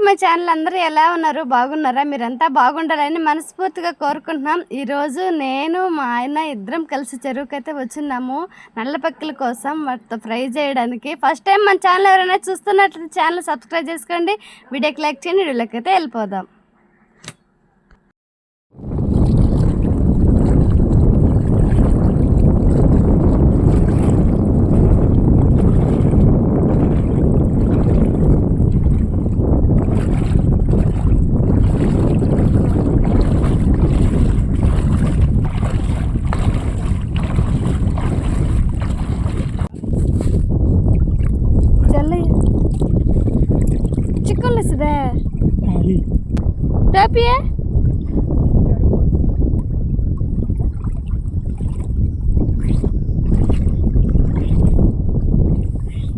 To my channel అందరూ ఎలా ఉన్నారు? బాగున్నారా? మీరంతా బాగుండాలని మనస్ఫూర్తిగా కోరుకుంటున్నాం. ఈరోజు నేను మా ఆయన ఇద్దరం కలిసి చెరువుకి అయితే వచ్చిన్నాము నల్లపక్కల కోసం వాటితో ఫ్రై చేయడానికి. ఫస్ట్ టైం మన ఛానల్ ఎవరైనా చూస్తున్నట్లయితే ఛానల్ సబ్స్క్రైబ్ చేసుకోండి. వీడియోకి లైక్ చేయండి. వీడియోకి అయితే వెళ్ళిపోదాం.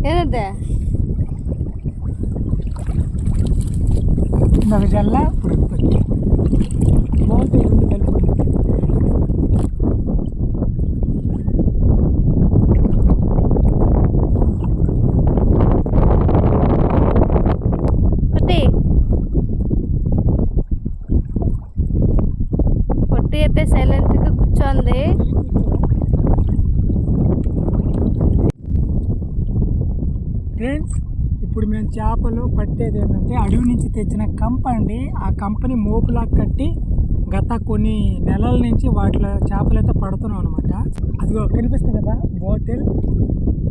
என்னது? இதெல்லாம் உற்பத்தி. ఇప్పుడు మేము చేపలు పట్టేది ఏంటంటే అడవి నుంచి తెచ్చిన కంప అండి. ఆ కంపని మోపులా కట్టి గత కొన్ని నెలల నుంచి వాటిలో చేపలు అయితే పడుతున్నాం అనమాట అదిగో కనిపిస్తుంది కదా బాటిల్.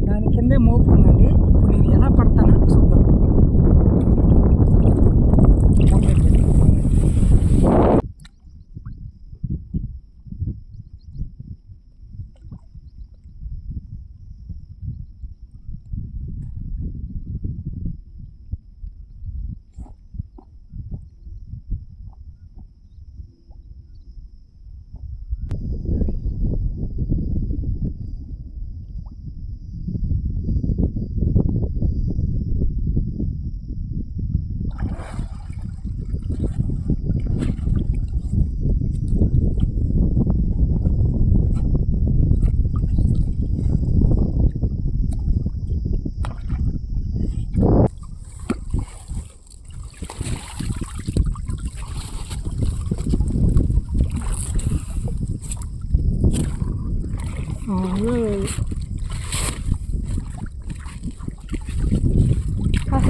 దాని కిందే మోపు ఉందండి. ఇప్పుడు నేను ఎలా పడతానో చూద్దాం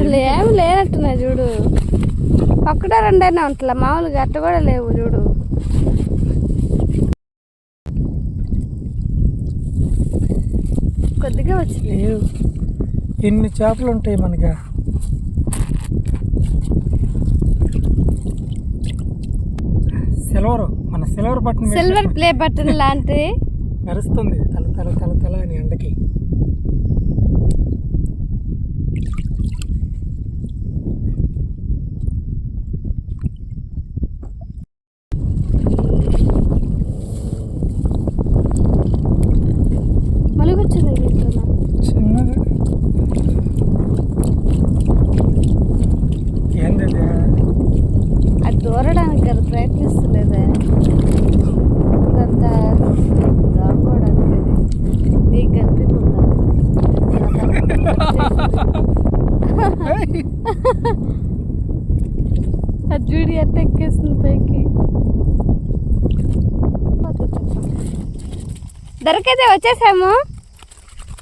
అసలు ఏం లేనట్టున్నాయి చూడు. ఒక్కటే రెండైనా ఉంటుందా మామూలుగా అట్ట కూడా లేవు చూడు. కొద్దిగా వచ్చింది ఎన్ని చేపలు ఉంటాయి మనకి? సిల్వర్ మన silver button silver play button లాంటిది. మెరుస్తుంది. తల తల తల తల అని ఎండకి. అట్ట ఎక్కేస్తుంది పైకి. దొరకైతే వచ్చేసాము.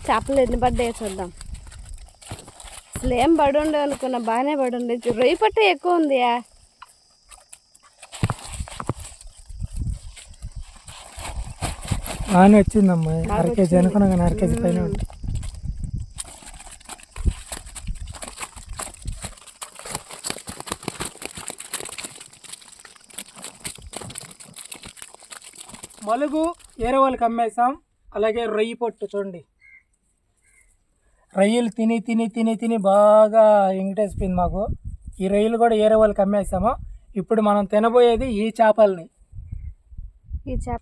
చేపలు ఎన్ని పడ్డాయో చూద్దాం. అసలు ఏం పడి ఉండే అనుకున్నా బాగానే పడి ఉండే రొయ్యి పట్టు ఎక్కువ ఉందియా బాగానే వచ్చిందమ్మా. బాగా అర కేజీ. అనుకున్నా కానీ అర కేజీ పైన ఉంది. మలుగు ఏరే అమ్మేసాం అలాగే రొయ్యి పొట్టు చూడండి. రొయ్యలు తిని తిని తిని తిని బాగా ఎంగిటేసిపోయింది మాకు. ఈ రొయ్యలు కూడా ఏరే వాళ్ళకి అమ్మేసాము ఇప్పుడు మనం తినబోయేది ఈ చేపల్ని. ఈ చేప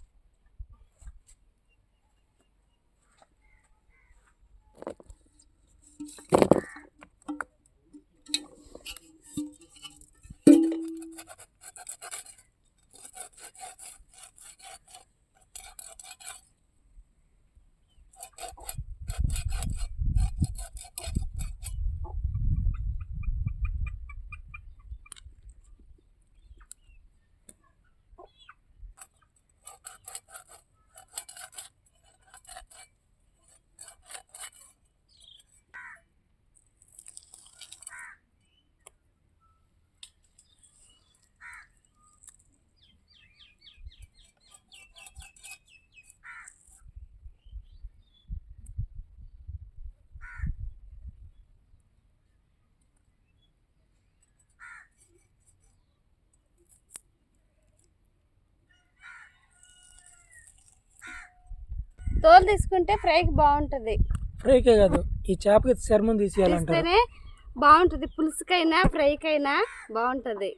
తోలు తీసుకుంటే ఫ్రైకి బాగుంటుంది. ఫ్రైకే కాదు ఈ చేపకి చర్మం తీసేయాలంటారు. తీస్తేనే బాగుంటుంది. పులుసుకైనా ఫ్రైకైనా బాగుంటుంది.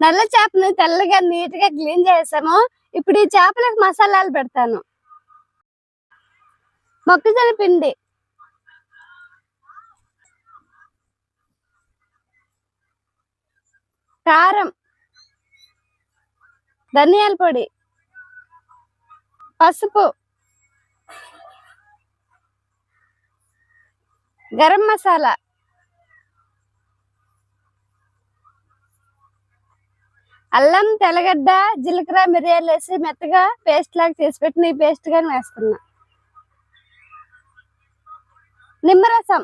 నల్ల చేపని తెల్లగా నీట్గా క్లీన్ చేసాము ఇప్పుడు ఈ చేపలకు మసాలాలు పెడతాను. మొక్కజొన్న పిండి. కారం. ధనియాల పొడి. పసుపు. గరం మసాలా. అల్లం తెల్లగడ్డ జీలకర్ర మిరియాలు వేసి మెత్తగా పేస్ట్ లాగా చేసి పెట్టిన ఈ పేస్ట్ కానీ వేస్తున్నా. నిమ్మరసం.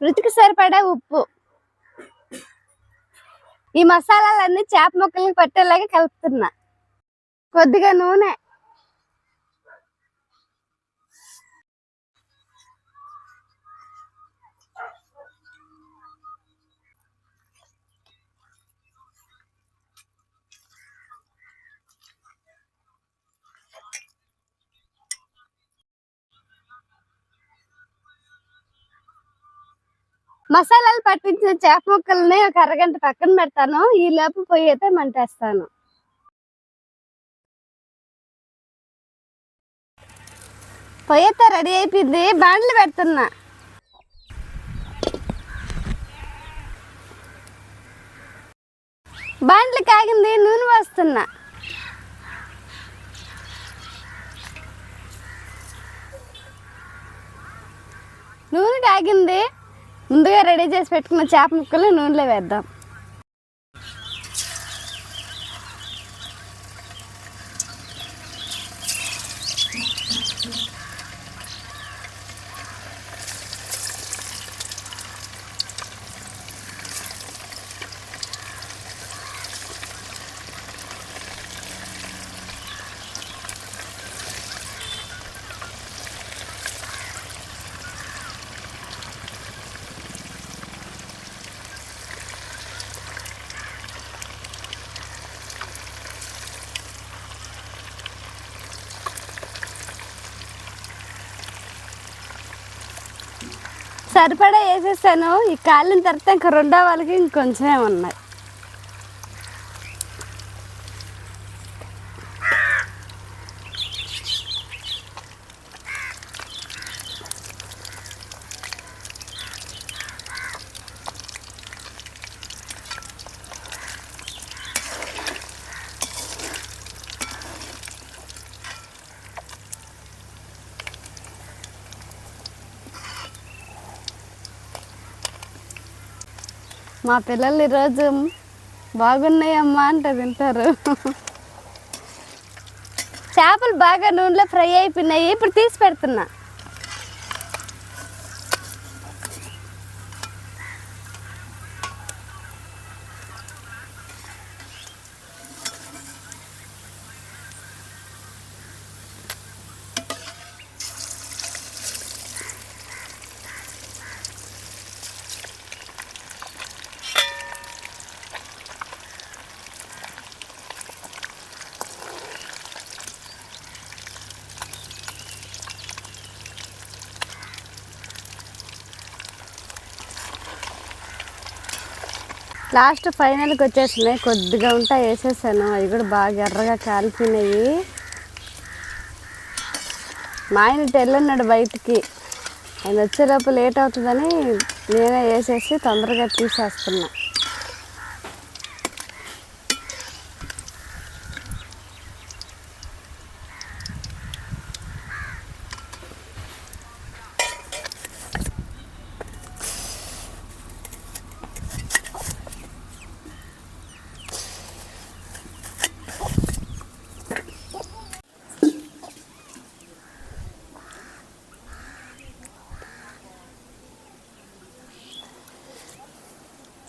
రుచికి సరిపడే ఉప్పు. ఈ మసాలాలన్నీ చేప ముక్కలకి పట్టేలాగా కలుపుతున్నా. కొద్దిగా నూనె. మసాలాలు పట్టించిన చేప ముక్కల్ని ఒక అరగంట పక్కన పెడతాను. ఈ లోపు పొయ్యి అయితే మంటేస్తాను. పొయ్యి అయితే రెడీ అయిపోయింది. బాండ్లు పెడుతున్నా. బాండ్లు కాగింది నూనె వస్తున్నా నూనె కాగింది. ముందుగా రెడీ చేసి పెట్టుకున్న చేప ముక్కలు నూనెలో వేద్దాం. సరిపడా వేసేసాను ఈ కాలిన తర్వాత ఇంకా రెండో వాళ్ళకి ఇంకొంచెమే ఉన్నాయి మా పిల్లలు ఈరోజు బాగున్నాయమ్మా అంటే తింటారు. చేపలు బాగా నూనెలో ఫ్రై అయిపోయినాయి. ఇప్పుడు తీసి పెడుతున్నా. లాస్ట్ ఫైనల్కి వచ్చేసినాయి. కొద్దిగా ఉంటా వేసేసాను. అవి కూడా బాగా ఎర్రగా కాలిపోయినాయి. మా ఆయన తెల్లన్నాడు బయటికి. ఆయన వచ్చేలోపు లేట్ అవుతుందని నేనే వేసేసి తొందరగా తీసేస్తున్నా.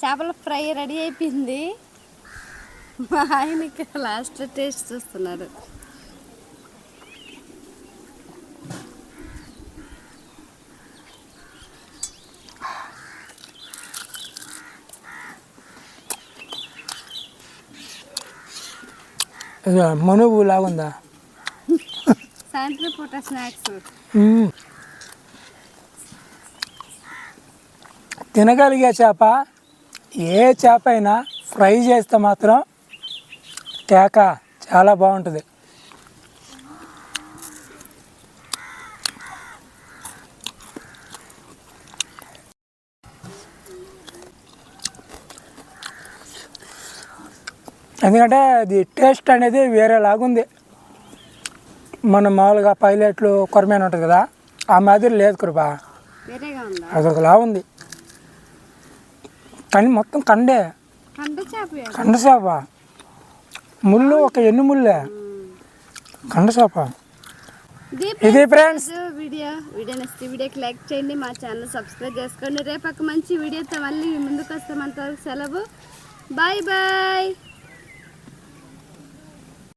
చేపల ఫ్రై రెడీ అయిపోయింది. మా ఆయనకి లాస్ట్ టేస్ట్ చూస్తున్నారు మనువు లాగుందా? సాయంత్రం పూట స్నాక్స్. తినగలిగే చేప? ఏ చేప అయినా ఫ్రై చేస్తే మాత్రం కేక చాలా బాగుంటుంది. ఎందుకంటే అది టేస్ట్ అనేది వేరేలాగుంది మన మామూలుగా పైలట్లు కొరమేన ఉంటుంది కదా ఆ మాదిరి లేదు కృప. వేరేగా ఉందా. కానీ మొత్తం కండే. కండ చేప కండ ముళ్ళు ఒక ఎన్ని ముళ్ళే? కండ చేప. ఇది ఫ్రెండ్స్ వీడియో. వీడియో నచ్చితే వీడియోకి లైక్ చేయండి మా ఛానల్ సబ్స్క్రైబ్ చేసుకోండి. రేపు ఒక మంచి వీడియోతో మళ్ళీ ముందుకు వస్తాం అంతవరకు సెలవు. Bye bye.